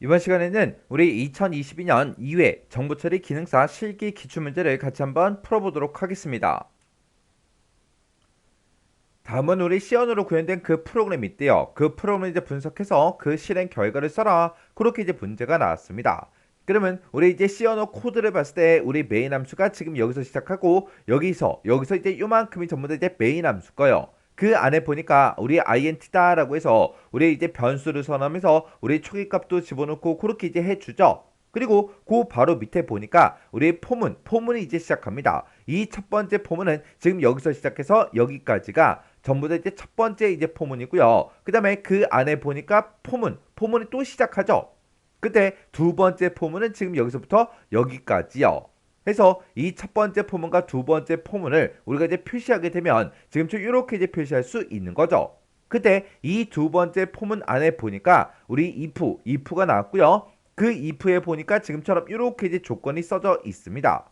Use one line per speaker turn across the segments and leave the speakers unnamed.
이번 시간에는 우리 2022년 2회 정보처리 기능사 실기 기출문제를 같이 한번 풀어보도록 하겠습니다. 다음은 우리 C언으로 구현된 그 프로그램이 있대요. 그 프로그램을 이제 분석해서 그 실행 결과를 써라. 그렇게 이제 문제가 나왔습니다. 그러면 우리 이제 언어 코드를 봤을 때 우리 메인 함수가 지금 여기서 시작하고 여기서 여기서 이제 요만큼이 전부 다 이제 메인 함수 거예요. 그 안에 보니까 우리 int다라고 해서 우리 이제 변수를 선언하면서 우리 초기값도 집어넣고 그렇게 이제 해주죠. 그리고 그 바로 밑에 보니까 우리 포문, 포문이 이제 시작합니다. 이 첫 번째 포문은 지금 여기서 시작해서 여기까지가 전부 다 이제 첫 번째 이제 포문이고요. 그 다음에 그 안에 보니까 포문, 포문이 또 시작하죠. 그때 두 번째 포문은 지금 여기서부터 여기까지요. 해서 이 첫 번째 포문과 두 번째 포문을 우리가 이제 표시하게 되면 지금처럼 이렇게 이제 표시할 수 있는 거죠. 그때 이 두 번째 포문 안에 보니까 우리 if, if가 나왔고요. 그 if에 보니까 지금처럼 이렇게 이제 조건이 써져 있습니다.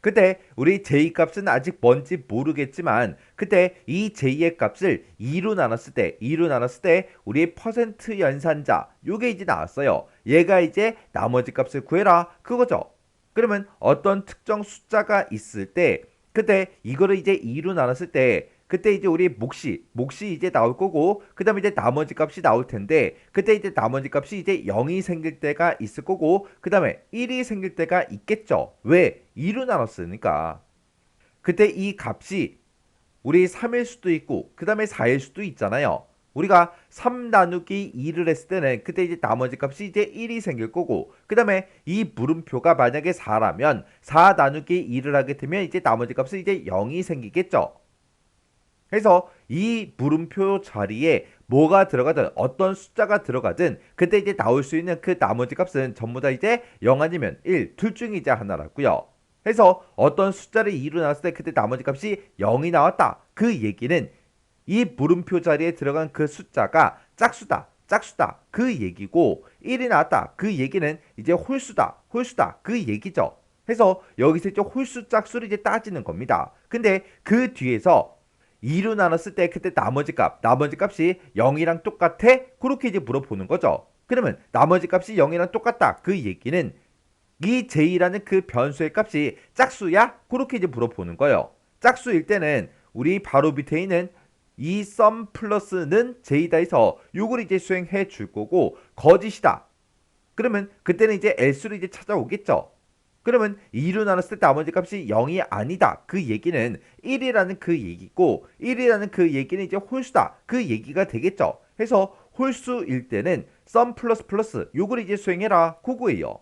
그때 우리 j 값은 아직 뭔지 모르겠지만 그때 이 j의 값을 2로 나눴을 때 2로 나눴을 때 우리의 퍼센트 연산자 요게 이제 나왔어요. 얘가 이제 나머지 값을 구해라 그거죠. 그러면 어떤 특정 숫자가 있을 때 그때 이거를 이제 2로 나눴을 때 그때 이제 우리 몫이 몫이 이제 나올 거고 그 다음에 이제 나머지 값이 나올 텐데 그때 이제 나머지 값이 이제 0이 생길 때가 있을 거고 그 다음에 1이 생길 때가 있겠죠. 왜? 2로 나눴으니까. 그때 이 값이 우리 3일 수도 있고 그 다음에 4일 수도 있잖아요. 우리가 3 나누기 2를 했을 때는 그때 이제 나머지 값이 이제 1이 생길 거고 그 다음에 이 물음표가 만약에 4라면 4 나누기 2를 하게 되면 이제 나머지 값은 이제 0이 생기겠죠. 그래서 이 물음표 자리에 뭐가 들어가든 어떤 숫자가 들어가든 그때 이제 나올 수 있는 그 나머지 값은 전부 다 이제 0 아니면 1, 둘 중에 이제 하나라고요. 그래서 어떤 숫자를 2로 나눴을 때 그때 나머지 값이 0이 나왔다. 그 얘기는 이 물음표 자리에 들어간 그 숫자가 짝수다. 짝수다. 그 얘기고 1이 나왔다. 그 얘기는 이제 홀수다. 홀수다. 그 얘기죠. 해서 여기서 이제 홀수 짝수를 이제 따지는 겁니다. 근데 그 뒤에서 2로 나눴을 때 그때 나머지 값, 나머지 값이 0이랑 똑같아? 그렇게 이제 물어보는 거죠. 그러면 나머지 값이 0이랑 똑같다. 그 얘기는 이 j라는 그 변수의 값이 짝수야? 그렇게 이제 물어보는 거예요. 짝수일 때는 우리 바로 밑에 있는 이 썸 플러스는 j다에서 요걸 이제 수행해 줄 거고 거짓이다. 그러면 그때는 이제 else를 이제 찾아오겠죠. 그러면 2로 나눴을 때 나머지 값이 0이 아니다. 그 얘기는 1이라는 그 얘기고 1이라는 그 얘기는 이제 홀수다. 그 얘기가 되겠죠. 해서 홀수일 때는 썸 플러스 플러스 요걸 이제 수행해라. 그거예요.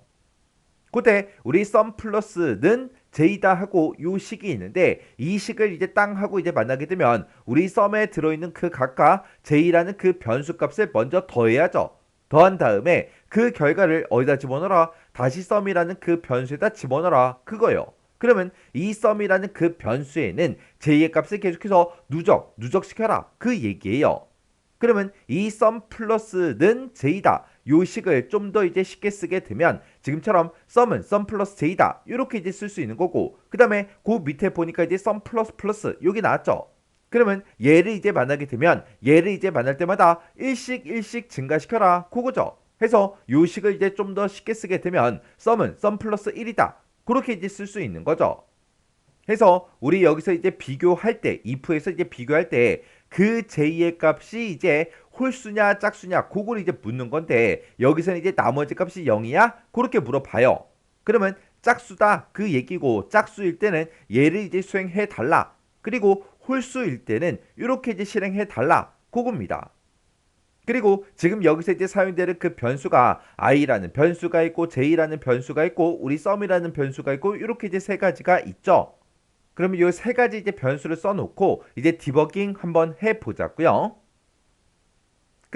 그때 우리 썸 플러스는 j다 하고 요 식이 있는데 이 식을 이제 땅 하고 이제 만나게 되면 우리 썸에 들어있는 그 각각 j라는 그 변수 값을 먼저 더해야죠. 더한 다음에 그 결과를 어디다 집어넣어라? 다시 썸이라는 그 변수에다 집어넣어라. 그거요. 그러면 이 썸이라는 그 변수에는 j의 값을 계속해서 누적, 누적시켜라. 그 얘기예요. 그러면 이 썸 플러스는 j다. 요 식을 좀 더 이제 쉽게 쓰게 되면 지금처럼 썸은 썸 플러스 j다. 이렇게 이제 쓸 수 있는 거고 그 다음에 그 밑에 보니까 이제 썸 플러스 플러스 여기 나왔죠. 그러면 얘를 이제 만나게 되면 얘를 이제 만날 때마다 일씩 일씩 증가시켜라. 그거죠. 해서 요 식을 이제 좀 더 쉽게 쓰게 되면 썸은 썸 플러스 1이다. 그렇게 이제 쓸 수 있는 거죠. 해서 우리 여기서 이제 비교할 때 if에서 이제 비교할 때 그 j의 값이 이제 홀수냐 짝수냐 그걸 이제 묻는 건데 여기서는 이제 나머지 값이 0이야? 그렇게 물어봐요. 그러면 짝수다 그 얘기고 짝수일 때는 얘를 이제 수행해 달라. 그리고 홀수일 때는 이렇게 이제 실행해 달라. 그겁니다. 그리고 지금 여기서 이제 사용되는 그 변수가 i라는 변수가 있고 j라는 변수가 있고 우리 썸이라는 변수가 있고 이렇게 이제 세 가지가 있죠. 그러면 이 세 가지 이제 변수를 써놓고 이제 디버깅 한번 해보자고요.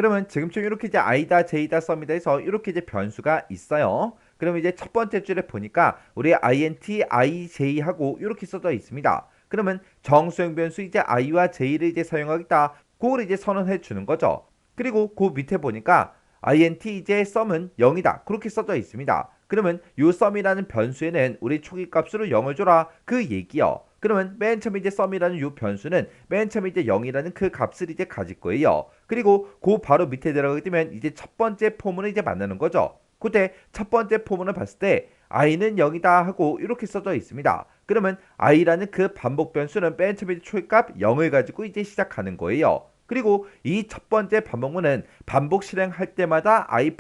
그러면 지금처럼 이렇게 이제 i다, j다, 썸이다 해서 이렇게 이제 변수가 있어요. 그러면 이제 첫 번째 줄에 보니까 우리 int, i, j 하고 이렇게 써져 있습니다. 그러면 정수형 변수 이제 i와 j를 이제 사용하겠다. 그걸 이제 선언해 주는 거죠. 그리고 그 밑에 보니까 int 이제 썸은 0이다. 그렇게 써져 있습니다. 그러면 요 썸이라는 변수에는 우리 초기 값으로 0을 줘라. 그 얘기요. 그러면 맨 처음에 이제 썸이라는 요 변수는 맨 처음에 이제 0이라는 그 값을 이제 가질 거예요. 그리고 그 바로 밑에 내려가게 되면 이제 첫 번째 포문을 이제 만나는 거죠. 그때 첫 번째 포문을 봤을 때 i는 0이다 하고 이렇게 써져 있습니다. 그러면 i라는 그 반복 변수는 맨 처음에 초기값 0을 가지고 이제 시작하는 거예요. 그리고 이 첫 번째 반복문은 반복 실행할 때마다 i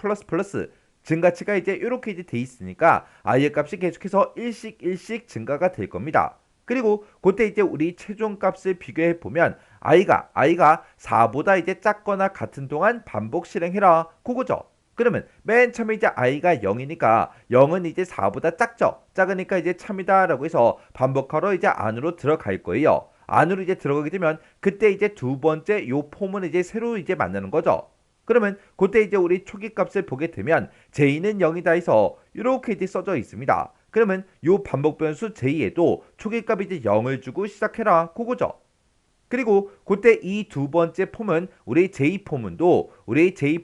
증가치가 이제 이렇게 이제 돼 있으니까 i의 값이 계속해서 일씩 일씩 증가가 될 겁니다. 그리고 그때 이제 우리 최종 값을 비교해 보면 i가 i가 4보다 이제 작거나 같은 동안 반복 실행해라 그거죠. 그러면 맨 처음에 이제 i가 0이니까 0은 이제 4보다 작죠. 작으니까 이제 참이다라고 해서 반복하러 이제 안으로 들어갈 거예요. 안으로 이제 들어가게 되면 그때 이제 두 번째 요 폼은 이제 새로 이제 만나는 거죠. 그러면 그때 이제 우리 초기 값을 보게 되면 j는 0이다 해서 이렇게 이제 써져 있습니다. 그러면 요 반복 변수 j에도 초기 값이 이제 0을 주고 시작해라 그거죠. 그리고 그때 이 두 번째 폼은 우리 j 폼은도 우리 j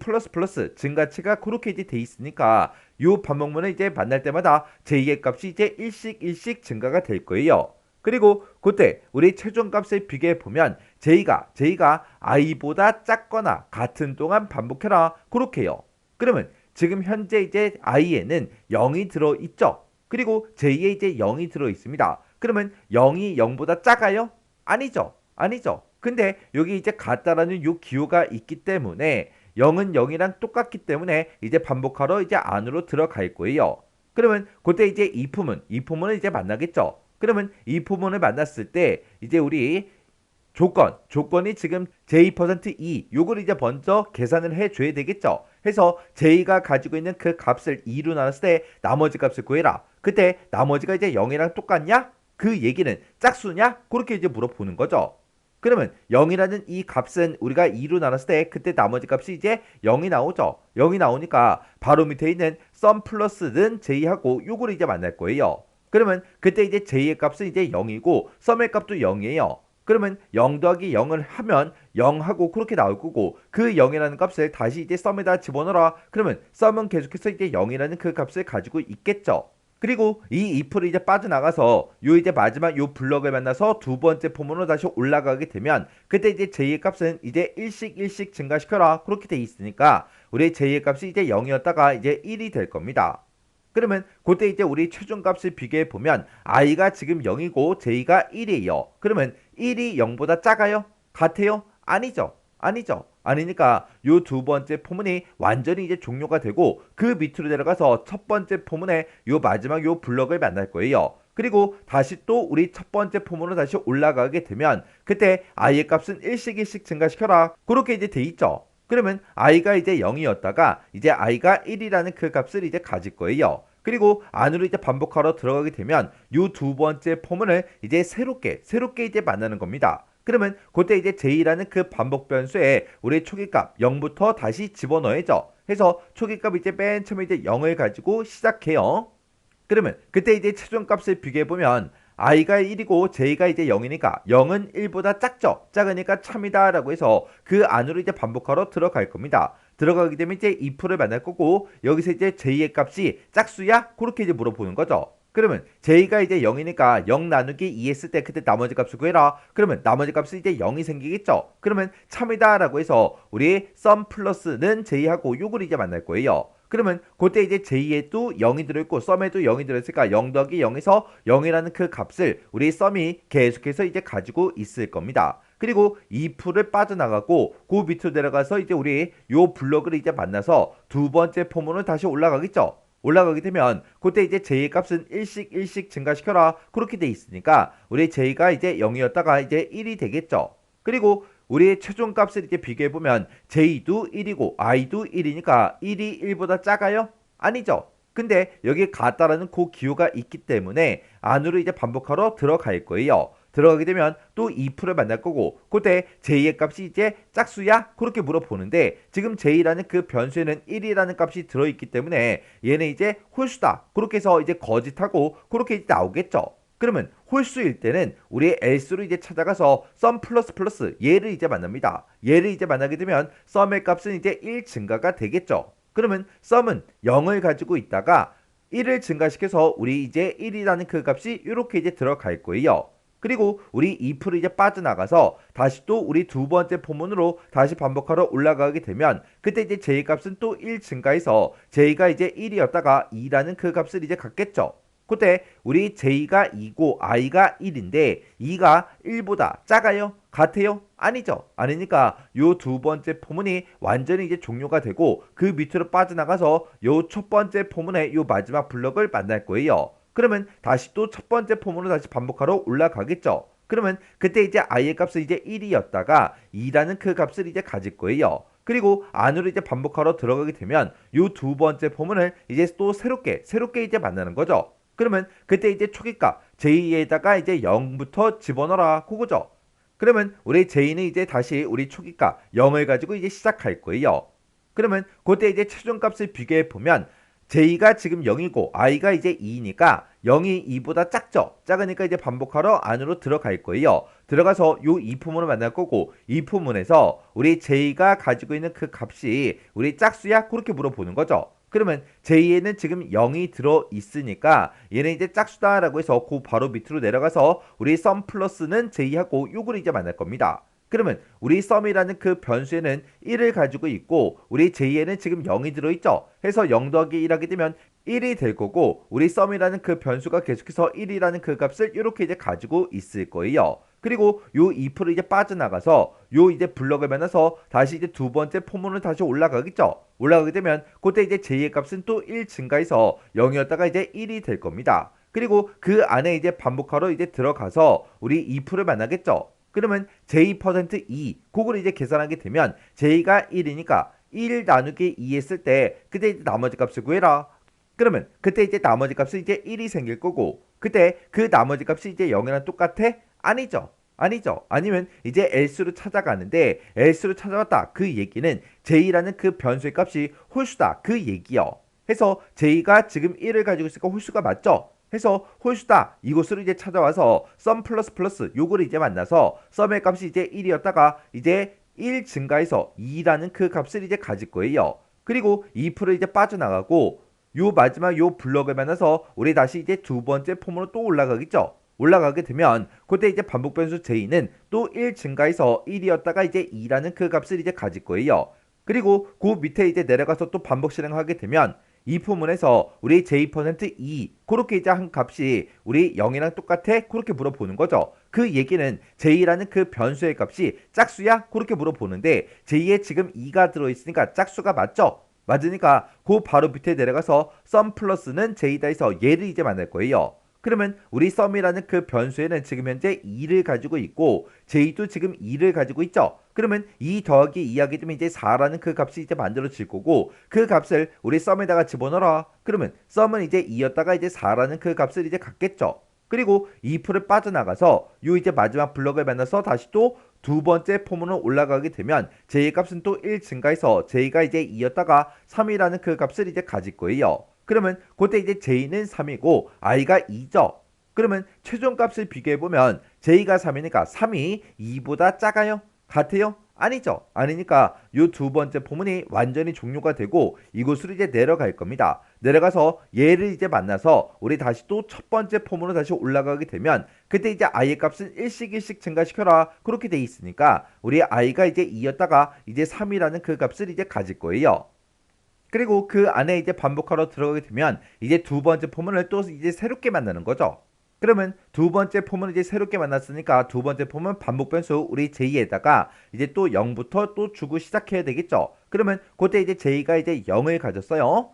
증가치가 그렇게 돼 있으니까 요 반복문을 이제 만날 때마다 j의 값이 이제 일씩 일씩 증가가 될 거예요. 그리고 그때 우리 최종 값을 비교해 보면 j가 j가 i보다 작거나 같은 동안 반복해라 그렇게요. 그러면 지금 현재 이제 i에는 0이 들어 있죠. 그리고 j에 이제 0이 들어 있습니다. 그러면 0이 0보다 작아요? 아니죠. 아니죠. 근데 여기 이제 같다라는 요 기호가 있기 때문에 0은 0이랑 똑같기 때문에 이제 반복하러 이제 안으로 들어갈 거예요. 그러면 그때 이제 이 품은 이 품은 이제 만나겠죠. 그러면 이 부분을 만났을 때 이제 우리 조건, 조건이 지금 j%e 요걸 이제 먼저 계산을 해 줘야 되겠죠. 해서 j가 가지고 있는 그 값을 2로 나눴을 때 나머지 값을 구해라. 그때 나머지가 이제 0이랑 똑같냐? 그 얘기는 짝수냐? 그렇게 이제 물어보는 거죠. 그러면 0이라는 이 값은 우리가 2로 나눴을 때 그때 나머지 값이 이제 0이 나오죠. 0이 나오니까 바로 밑에 있는 sum 플러스는 j하고 요걸 이제 만날 거예요. 그러면 그때 이제 j의 값은 이제 0이고 sum의 값도 0이에요. 그러면 0 더하기 0을 하면 0하고 그렇게 나올 거고 그 0이라는 값을 다시 이제 sum에다 집어넣어라. 그러면 sum은 계속해서 이제 0이라는 그 값을 가지고 있겠죠. 그리고 이 if를 이제 빠져나가서 요 이제 마지막 요 블럭을 만나서 두 번째 폼으로 다시 올라가게 되면 그때 이제 j의 값은 이제 일씩 일씩 증가시켜라 그렇게 돼 있으니까 우리 j의 값이 이제 0이었다가 이제 1이 될 겁니다. 그러면 그때 이제 우리 최종 값을 비교해 보면 i가 지금 0이고 j가 1이에요. 그러면 1이 0보다 작아요? 같아요? 아니죠. 아니죠. 아니니까 요 두 번째 포문이 완전히 이제 종료가 되고 그 밑으로 내려가서 첫 번째 포문에 요 마지막 요 블럭을 만날 거예요. 그리고 다시 또 우리 첫 번째 포문으로 다시 올라가게 되면 그때 i의 값은 일씩 일씩 증가시켜라. 그렇게 이제 돼 있죠. 그러면 i가 이제 0이었다가 이제 i가 1이라는 그 값을 이제 가질 거예요. 그리고 안으로 이제 반복하러 들어가게 되면 요두 번째 포문을 이제 새롭게 새롭게 이제 만나는 겁니다. 그러면 그때 이제 j라는 그 반복 변수에 우리 초기값 0부터 다시 집어넣어야죠. 해서 초기값 이제 맨 처음에 이제 0을 가지고 시작해요. 그러면 그때 이제 최종 값을 비교해 보면 i가 1이고 j가 이제 0이니까 0은 1보다 작죠. 작으니까 참이다 라고 해서 그 안으로 이제 반복하러 들어갈 겁니다. 들어가게 되면 이제 if를 만날 거고 여기서 이제 j의 값이 짝수야? 그렇게 이제 물어보는 거죠. 그러면 j가 이제 0이니까 0 나누기 2 했을 때 그때 나머지 값을 구해라. 그러면 나머지 값은 이제 0이 생기겠죠. 그러면 참이다 라고 해서 우리 sum 플러스는 j하고 요걸 이제 만날 거예요. 그러면 그때 이제 j에도 0이 들어있고 sum에도 0이 들어있으니까 0 더하기 0에서 0이라는 그 값을 우리 sum이 계속해서 이제 가지고 있을 겁니다. 그리고 if를 빠져나가고 그 밑으로 내려가서 이제 우리 요 블럭을 이제 만나서 두 번째 포문을 다시 올라가겠죠. 올라가게 되면 그때 이제 j의 값은 일씩 일씩 증가시켜라 그렇게 돼 있으니까 우리 j가 이제 0이었다가 이제 1이 되겠죠. 그리고 우리의 최종 값을 이제 비교해 보면 j도 1이고 i도 1이니까 1이 1보다 작아요? 아니죠. 근데 여기 같다라는 그 기호가 있기 때문에 안으로 이제 반복하러 들어갈 거예요. 들어가게 되면 또 2%를 만날 거고 그때 j의 값이 이제 짝수야? 그렇게 물어보는데 지금 j라는 그 변수에는 1이라는 값이 들어있기 때문에 얘는 이제 홀수다. 그렇게 해서 이제 거짓하고 그렇게 이제 나오겠죠. 그러면 홀수일 때는 우리 else로 이제 찾아가서 sum 플러스 플러스 얘를 이제 만납니다. 얘를 이제 만나게 되면 sum의 값은 이제 1 증가가 되겠죠. 그러면 sum은 0을 가지고 있다가 1을 증가시켜서 우리 이제 1이라는 그 값이 이렇게 이제 들어갈 거예요. 그리고 우리 if를 이제 빠져나가서 다시 또 우리 두 번째 포문으로 다시 반복하러 올라가게 되면 그때 이제 j 값은 또 1 증가해서 j가 이제 1이었다가 2라는 그 값을 이제 갖겠죠. 그때 우리 j가 2고 i가 1인데 2가 1보다 작아요? 같아요? 아니죠. 아니니까 요 두 번째 포문이 완전히 이제 종료가 되고 그 밑으로 빠져나가서 요 첫 번째 포문의 요 마지막 블럭을 만날 거예요. 그러면 다시 또 첫 번째 포문으로 다시 반복하러 올라가겠죠. 그러면 그때 이제 i의 값은 이제 1이었다가 2라는 그 값을 이제 가질 거예요. 그리고 안으로 이제 반복하러 들어가게 되면 요두 번째 포문을 이제 또 새롭게 새롭게 이제 만나는 거죠. 그러면 그때 이제 초기값 j에다가 이제 0부터 집어넣어라 그거죠. 그러면 우리 j는 이제 다시 우리 초기값 0을 가지고 이제 시작할 거예요. 그러면 그때 이제 최종값을 비교해 보면 j가 지금 0이고 i가 이제 2니까 0이 2보다 작죠. 작으니까 이제 반복하러 안으로 들어갈 거예요. 들어가서 요 이포문을 만날 거고 이포문에서 우리 j가 가지고 있는 그 값이 우리 짝수야 그렇게 물어보는 거죠. 그러면 j에는 지금 0이 들어 있으니까 얘는 이제 짝수다라고 해서 그 바로 밑으로 내려가서 우리 썸 플러스는 j하고 요걸 이제 만날 겁니다. 그러면 우리 썸이라는 그 변수에는 1을 가지고 있고 우리 j에는 지금 0이 들어있죠. 해서 0 더하기 1 하게 되면 1이 될 거고 우리 썸이라는 그 변수가 계속해서 1이라는 그 값을 이렇게 이제 가지고 있을 거예요. 그리고 요 if를 이제 빠져나가서 요 이제 블럭을 만나서 다시 이제 두 번째 포문을 다시 올라가겠죠. 올라가게 되면 그때 이제 j의 값은 또 1 증가해서 0이었다가 이제 1이 될 겁니다. 그리고 그 안에 이제 반복하러 이제 들어가서 우리 if를 만나겠죠. 그러면 j%2 그걸 이제 계산하게 되면 j가 1이니까 1 나누기 2 했을 때 그때 이제 나머지 값을 구해라. 그러면 그때 이제 나머지 값은 이제 1이 생길 거고 그때 그 나머지 값이 이제 0이랑 똑같아? 아니죠. 아니죠. 아니면 이제 else로 찾아가는데 else로 찾아왔다. 그 얘기는 j라는 그 변수의 값이 홀수다. 그 얘기요. 해서 j가 지금 1을 가지고 있으니까 홀수가 맞죠? 해서 홀수다 이곳으로 이제 찾아와서 썸 플러스 플러스 요거를 이제 만나서 썸의 값이 이제 1이었다가 이제 1 증가해서 2라는 그 값을 이제 가질 거예요. 그리고 2%를 이제 빠져나가고 요 마지막 요 블럭을 만나서 우리 다시 이제 두 번째 폼으로 또 올라가겠죠. 올라가게 되면 그때 이제 반복 변수 j는 또 1 증가해서 1이었다가 이제 2라는 그 값을 이제 가질 거예요. 그리고 그 밑에 이제 내려가서 또 반복 실행하게 되면 이 포문에서 우리 j%2 그렇게 이제 한 값이 우리 0이랑 똑같아? 그렇게 물어보는 거죠. 그 얘기는 j라는 그 변수의 값이 짝수야? 그렇게 물어보는데 j에 지금 2가 들어있으니까 짝수가 맞죠? 맞으니까 그 바로 밑에 내려가서 썸 플러스는 j다 해서 얘를 이제 만날 거예요. 그러면 우리 썸이라는 그 변수에는 지금 현재 2를 가지고 있고 j도 지금 2를 가지고 있죠. 그러면 2 더하기 2 하게 되면 이제 4라는 그 값이 이제 만들어질 거고 그 값을 우리 썸에다가 집어넣어라. 그러면 썸은 이제 2였다가 이제 4라는 그 값을 이제 갖겠죠. 그리고 2%를 빠져나가서 요 이제 마지막 블럭을 만나서 다시 또 두 번째 포문으로 올라가게 되면 j의 값은 또 1 증가해서 j가 이제 2였다가 3이라는 그 값을 이제 가질 거예요. 그러면 그때 이제 j는 3이고 i가 2죠. 그러면 최종 값을 비교해 보면 j가 3이니까 3이 2보다 작아요? 같아요? 아니죠. 아니니까 이 두 번째 포문이 완전히 종료가 되고 이곳으로 이제 내려갈 겁니다. 내려가서 얘를 이제 만나서 우리 다시 또 첫 번째 포문으로 다시 올라가게 되면 그때 이제 i의 값은 1씩 1씩 증가시켜라 그렇게 돼 있으니까 우리 i가 이제 2였다가 이제 3이라는 그 값을 이제 가질 거예요. 그리고 그 안에 이제 반복하러 들어가게 되면 이제 두 번째 포문을 또 이제 새롭게 만나는 거죠. 그러면 두 번째 폼은 이제 새롭게 만났으니까 두 번째 폼은 반복 변수 우리 j에다가 이제 또 0부터 또 주고 시작해야 되겠죠. 그러면 그때 이제 j가 이제 0을 가졌어요.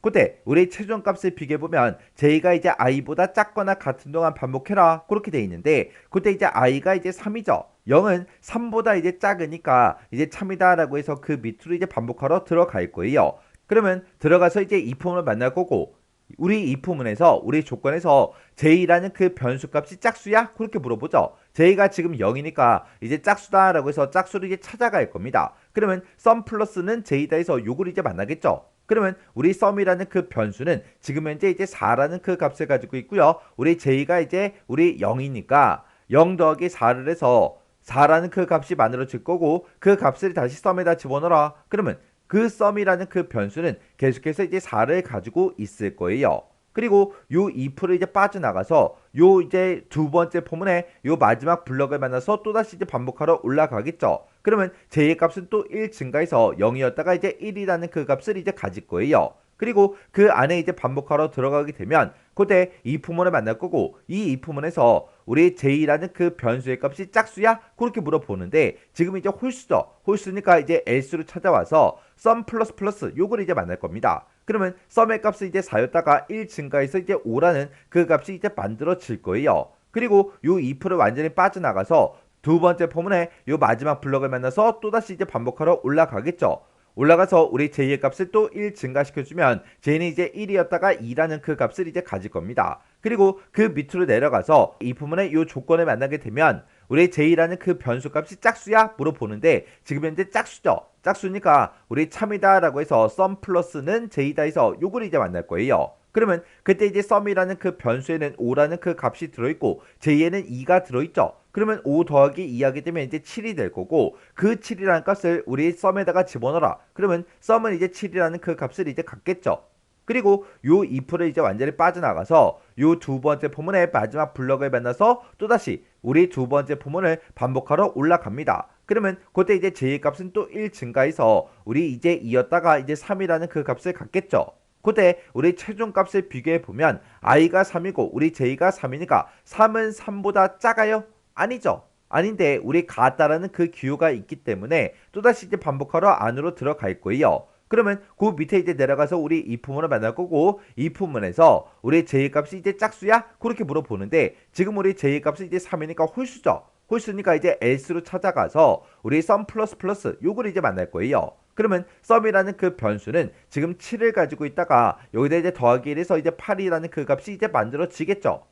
그때 우리 최종 값을 비교해 보면 j가 이제 i보다 작거나 같은 동안 반복해라 그렇게 돼 있는데 그때 이제 i가 이제 3이죠. 0은 3보다 이제 작으니까 이제 참이다라고 해서 그 밑으로 이제 반복하러 들어갈 거예요. 그러면 들어가서 이제 이 폼을 만날 거고 우리 이 부문에서 우리 조건에서 j라는 그 변수 값이 짝수야? 그렇게 물어보죠. j가 지금 0이니까 이제 짝수다라고 해서 짝수를 이제 찾아갈 겁니다. 그러면 썸 플러스는 j다 해서 요걸 이제 만나겠죠. 그러면 우리 썸이라는 그 변수는 지금 현재 이제 4라는 그 값을 가지고 있고요. 우리 j가 이제 우리 0이니까 0 더하기 4를 해서 4라는 그 값이 만들어질 거고 그 값을 다시 썸에다 집어넣어라. 그러면 그 썸이라는 그 변수는 계속해서 이제 4를 가지고 있을 거예요. 그리고 요 if를 이제 빠져나가서 요 이제 두 번째 포문에 요 마지막 블럭을 만나서 또다시 이제 반복하러 올라가겠죠. 그러면 j의 값은 또 1 증가해서 0이었다가 이제 1이라는 그 값을 이제 가질 거예요. 그리고 그 안에 이제 반복하러 들어가게 되면 그때 이 부문을 만날 거고 이 이부문에서 우리 j라는 그 변수의 값이 짝수야? 그렇게 물어보는데 지금 이제 홀수죠. 홀수니까 이제 else로 찾아와서 sum 플러스 플러스 요걸 이제 만날 겁니다. 그러면 sum의 값이 이제 4였다가 1 증가해서 이제 5라는 그 값이 이제 만들어질 거예요. 그리고 요 if를 완전히 빠져나가서 두 번째 포문에 요 마지막 블럭을 만나서 또다시 이제 반복하러 올라가겠죠. 올라가서 우리 j의 값을 또 1 증가시켜주면 j는 이제 1이었다가 2라는 그 값을 이제 가질 겁니다. 그리고 그 밑으로 내려가서 이 부분의 이 조건을 만나게 되면 우리 j라는 그 변수 값이 짝수야? 물어보는데 지금 현재 짝수죠. 짝수니까 우리 참이다 라고 해서 sum 플러스는 j다 해서 요걸 이제 만날 거예요. 그러면 그때 이제 sum이라는 그 변수에는 5라는 그 값이 들어있고 j에는 2가 들어있죠. 그러면 5 더하기 2 하게 되면 이제 7이 될 거고 그 7이라는 값을 우리 썸에다가 집어넣어라. 그러면 썸은 이제 7이라는 그 값을 이제 갖겠죠. 그리고 요 if를 이제 완전히 빠져나가서 요 두 번째 포문의 마지막 블럭을 만나서 또다시 우리 두 번째 포문을 반복하러 올라갑니다. 그러면 그때 이제 j의 값은 또 1 증가해서 우리 이제 2였다가 이제 3이라는 그 값을 갖겠죠. 그때 우리 최종 값을 비교해 보면 i가 3이고 우리 j가 3이니까 3은 3보다 작아요? 아니죠. 아닌데 우리 같다라는 그 기호가 있기 때문에 또다시 이제 반복하러 안으로 들어갈 거예요. 그러면 그 밑에 이제 내려가서 우리 이 부문을 만날 거고 이 부문에서 우리 j 값이 이제 짝수야? 그렇게 물어보는데 지금 우리 j 값이 이제 3이니까 홀수죠. 홀수니까 이제 else로 찾아가서 우리 sum 플러스 플러스 요걸 이제 만날 거예요. 그러면 sum이라는 그 변수는 지금 7을 가지고 있다가 여기다 이제 더하기 1해서 이제 8이라는 그 값이 이제 만들어지겠죠.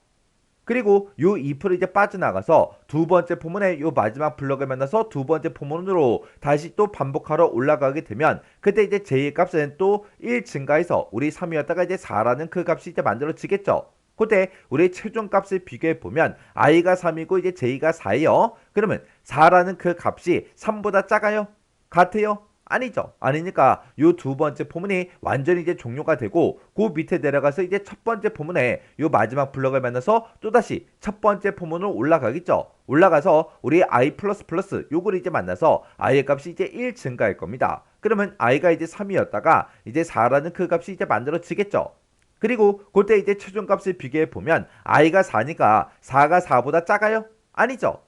그리고 요 if를 이제 빠져나가서 두 번째 포문에 요 마지막 블럭을 만나서 두 번째 포문으로 다시 또 반복하러 올라가게 되면 그때 이제 j의 값은 또 1 증가해서 우리 3이었다가 이제 4라는 그 값이 이제 만들어지겠죠. 그때 우리 최종 값을 비교해 보면 i가 3이고 이제 j가 4예요. 그러면 4라는 그 값이 3보다 작아요? 같아요? 아니죠. 아니니까 요 두 번째 포문이 완전히 이제 종료가 되고 그 밑에 내려가서 이제 첫 번째 포문에 요 마지막 블럭을 만나서 또다시 첫 번째 포문으로 올라가겠죠. 올라가서 우리 i 플러스 플러스 요걸 이제 만나서 i의 값이 이제 1 증가할 겁니다. 그러면 i가 이제 3이었다가 이제 4라는 그 값이 이제 만들어지겠죠. 그리고 그때 이제 최종 값을 비교해 보면 i가 4니까 4가 4보다 작아요? 아니죠.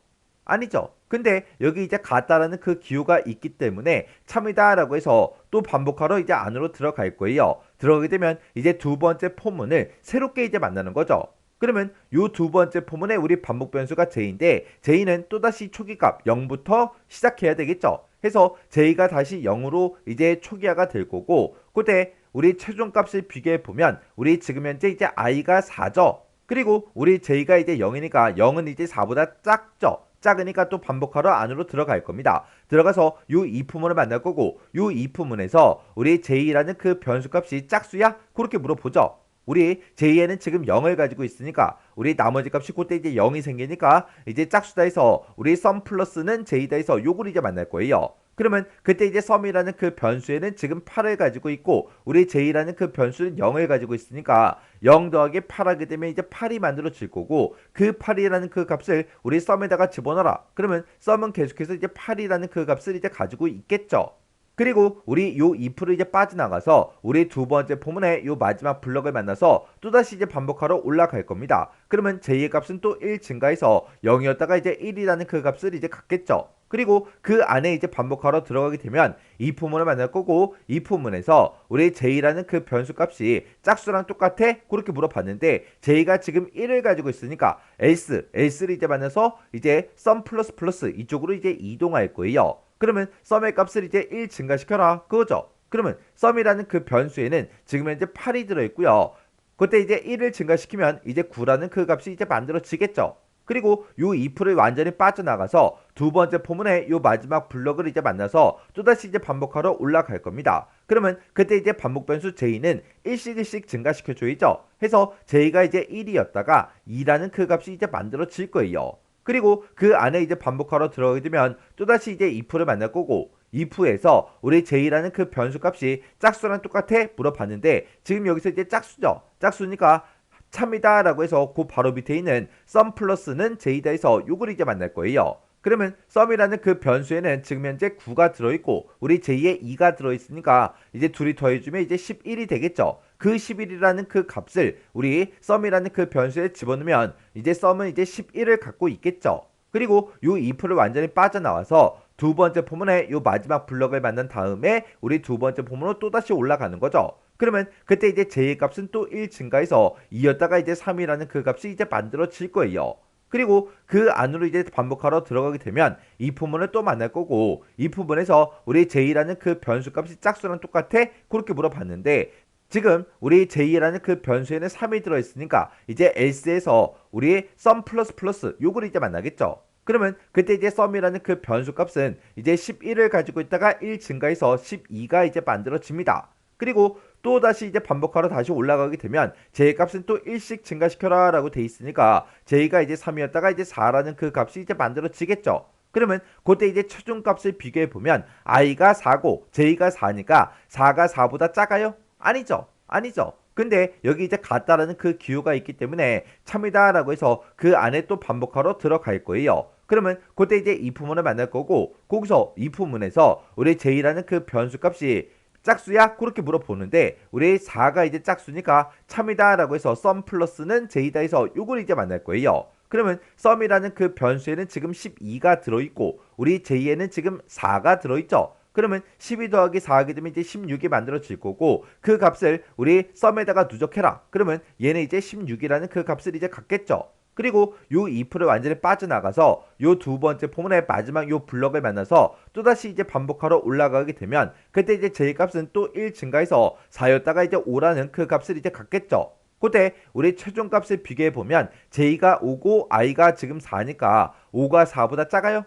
아니죠. 근데 여기 이제 같다라는 그 기호가 있기 때문에 참이다라고 해서 또 반복하러 이제 안으로 들어갈 거예요. 들어가게 되면 이제 두 번째 포문을 새롭게 이제 만나는 거죠. 그러면 요 두 번째 포문에 우리 반복 변수가 j인데 j는 또다시 초기값 0부터 시작해야 되겠죠. 해서 j가 다시 0으로 이제 초기화가 될 거고 그때 우리 최종 값을 비교해 보면 우리 지금 현재 이제 i가 4죠. 그리고 우리 j가 이제 0이니까 0은 이제 4보다 작죠. 작으니까 또 반복하러 안으로 들어갈 겁니다. 들어가서 요 이품문을 만날 거고 요 이품문에서 우리 j라는 그 변수값이 짝수야? 그렇게 물어보죠. 우리 j에는 지금 0을 가지고 있으니까 우리 나머지 값이 그때 이제 0이 생기니까 이제 짝수다 해서 우리 sum 플러스는 j다 해서 요걸 이제 만날 거예요. 그러면 그때 이제 sum이라는 그 변수에는 지금 8을 가지고 있고 우리 j라는 그 변수는 0을 가지고 있으니까 0 더하기 8 하게 되면 이제 8이 만들어질 거고 그 8이라는 그 값을 우리 sum에다가 집어넣어라. 그러면 sum은 계속해서 이제 8이라는 그 값을 이제 가지고 있겠죠. 그리고 우리 요 if를 이제 빠져나가서 우리 두 번째 포문에 요 마지막 블럭을 만나서 또다시 이제 반복하러 올라갈 겁니다. 그러면 j의 값은 또 1 증가해서 0이었다가 이제 1이라는 그 값을 이제 갖겠죠. 그리고 그 안에 이제 반복하러 들어가게 되면 이 포문을 만날 거고 이 포문에서 우리 j라는 그 변수 값이 짝수랑 똑같아? 그렇게 물어봤는데 j가 지금 1을 가지고 있으니까 else, else를 이제 만나서 이제 sum 플러스 플러스 이쪽으로 이제 이동할 거예요. 그러면 sum의 값을 이제 1 증가시켜라. 그거죠. 그러면 sum이라는 그 변수에는 지금 현재 8이 들어있고요. 그때 이제 1을 증가시키면 이제 9라는 그 값이 이제 만들어지겠죠. 그리고 요 if를 완전히 빠져나가서 두 번째 포문에 요 마지막 블럭을 이제 만나서 또다시 이제 반복하러 올라갈 겁니다. 그러면 그때 이제 반복 변수 j는 1씩 1씩 증가시켜 줘야죠. 해서 j가 이제 1이었다가 2라는 그 값이 이제 만들어질 거예요. 그리고 그 안에 이제 반복하러 들어가게 되면 또다시 이제 if를 만날 거고 if에서 우리 j라는 그 변수 값이 짝수랑 똑같아 물어봤는데 지금 여기서 이제 짝수죠. 짝수니까 참이다 라고 해서 그 바로 밑에 있는 썸 플러스는 j다에서 요걸 이제 만날 거예요. 그러면 썸이라는 그 변수에는 현재 9가 들어있고 우리 j에 2가 들어있으니까 이제 둘이 더해주면 이제 11이 되겠죠. 그 11이라는 그 값을 우리 썸이라는 그 변수에 집어넣으면 이제 썸은 이제 11을 갖고 있겠죠. 그리고 요 if를 완전히 빠져나와서 두 번째 포문에 요 마지막 블럭을 만든 다음에 우리 두 번째 포문으로 또다시 올라가는 거죠. 그러면 그때 이제 j의 값은 또 1 증가해서 2였다가 이제 3이라는 그 값이 이제 만들어질 거예요. 그리고 그 안으로 이제 반복하러 들어가게 되면 이 부분을 또 만날 거고 이 부분에서 우리 j라는 그 변수 값이 짝수랑 똑같아 그렇게 물어봤는데 지금 우리 j라는 그 변수에는 3이 들어있으니까 이제 else에서 우리 sum 플러스 플러스 요걸 이제 만나겠죠. 그러면 그때 이제 sum이라는 그 변수 값은 이제 11을 가지고 있다가 1 증가해서 12가 이제 만들어집니다. 그리고 또 다시 이제 반복하러 다시 올라가게 되면 j 값은 또 1씩 증가시켜라 라고 돼 있으니까 j가 이제 3이었다가 이제 4라는 그 값이 이제 만들어지겠죠. 그러면 그때 이제 최종 값을 비교해 보면 i가 4고 j가 4니까 4가 4보다 작아요? 아니죠. 아니죠. 근데 여기 이제 같다라는 그 기호가 있기 때문에 참이다라고 해서 그 안에 또 반복하러 들어갈 거예요. 그러면 그때 이제 이 부문을 만날 거고 거기서 이 부문에서 우리 j라는 그 변수 값이 짝수야? 그렇게 물어보는데 우리 4가 이제 짝수니까 참이다라고 해서 썸 플러스는 j다에서 요걸 이제 만날 거예요. 그러면 썸이라는 그 변수에는 지금 12가 들어있고 우리 j에는 지금 4가 들어있죠. 그러면 12 더하기 4 하게 되면 이제 16이 만들어질 거고 그 값을 우리 썸에다가 누적해라. 그러면 얘는 이제 16이라는 그 값을 이제 갖겠죠. 그리고 요 if를 완전히 빠져나가서 요 두 번째 포문의 마지막 요 블럭을 만나서 또다시 이제 반복하러 올라가게 되면 그때 이제 j 값은 또 1 증가해서 4였다가 이제 5라는 그 값을 이제 갖겠죠. 그때 우리 최종 값을 비교해 보면 j가 5고 i가 지금 4니까 5가 4보다 작아요?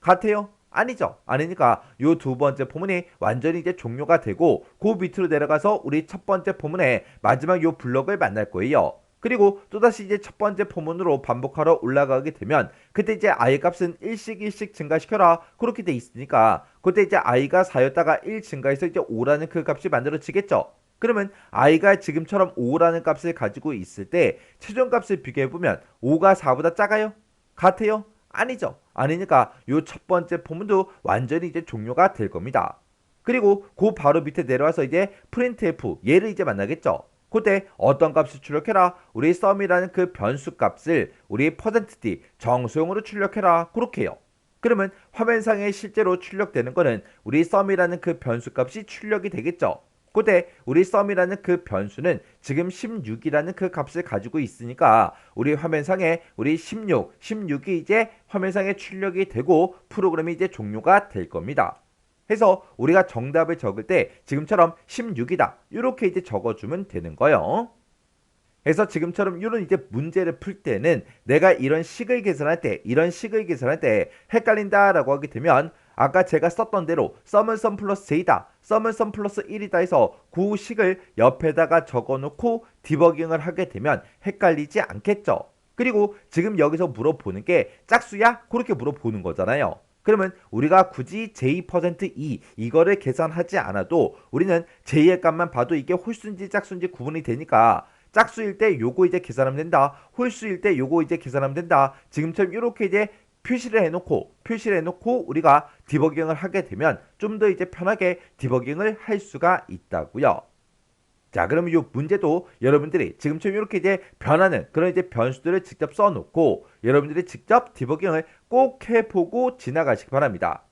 같아요? 아니죠. 아니니까 요 두 번째 포문이 완전히 이제 종료가 되고 그 밑으로 내려가서 우리 첫 번째 포문의 마지막 요 블럭을 만날 거예요. 그리고 또다시 이제 첫 번째 포문으로 반복하러 올라가게 되면 그때 이제 i 값은 1씩 1씩 증가시켜라 그렇게 돼 있으니까 그때 이제 i가 4였다가 1 증가해서 이제 5라는 그 값이 만들어지겠죠. 그러면 i가 지금처럼 5라는 값을 가지고 있을 때 최종 값을 비교해 보면 5가 4보다 작아요? 같아요? 아니죠. 아니니까 요 첫 번째 포문도 완전히 이제 종료가 될 겁니다. 그리고 그 바로 밑에 내려와서 이제 printf 얘를 이제 만나겠죠. 그때 어떤 값을 출력해라? 우리 sum이라는 그 변수 값을 우리 %d 정수용으로 출력해라. 그렇게요. 그러면 화면상에 실제로 출력되는 거는 우리 sum이라는 그 변수 값이 출력이 되겠죠. 그때 우리 sum이라는 그 변수는 지금 16이라는 그 값을 가지고 있으니까 우리 화면상에 우리 16, 16이 이제 화면상에 출력이 되고 프로그램이 이제 종료가 될 겁니다. 해서 우리가 정답을 적을 때 지금처럼 16이다. 이렇게 이제 적어주면 되는 거예요. 해서 지금처럼 이런 이제 문제를 풀 때는 내가 이런 식을 계산할 때, 이런 식을 계산할 때 헷갈린다 라고 하게 되면 아까 제가 썼던 대로 썸은 썸 플러스 j다, 썸은 썸 플러스 1이다 해서 구식을 옆에다가 적어놓고 디버깅을 하게 되면 헷갈리지 않겠죠. 그리고 지금 여기서 물어보는 게 짝수야? 그렇게 물어보는 거잖아요. 그러면 우리가 굳이 j%e 이거를 계산하지 않아도 우리는 j의 값만 봐도 이게 홀수인지 짝수인지 구분이 되니까 짝수일 때 요거 이제 계산하면 된다. 홀수일 때 요거 이제 계산하면 된다. 지금처럼 이렇게 이제 표시를 해놓고 표시를 해놓고 우리가 디버깅을 하게 되면 좀 더 이제 편하게 디버깅을 할 수가 있다고요. 자, 그러면 이 문제도 여러분들이 지금처럼 이렇게 이제 변하는 그런 이제 변수들을 직접 써놓고 여러분들이 직접 디버깅을 꼭 해보고 지나가시기 바랍니다.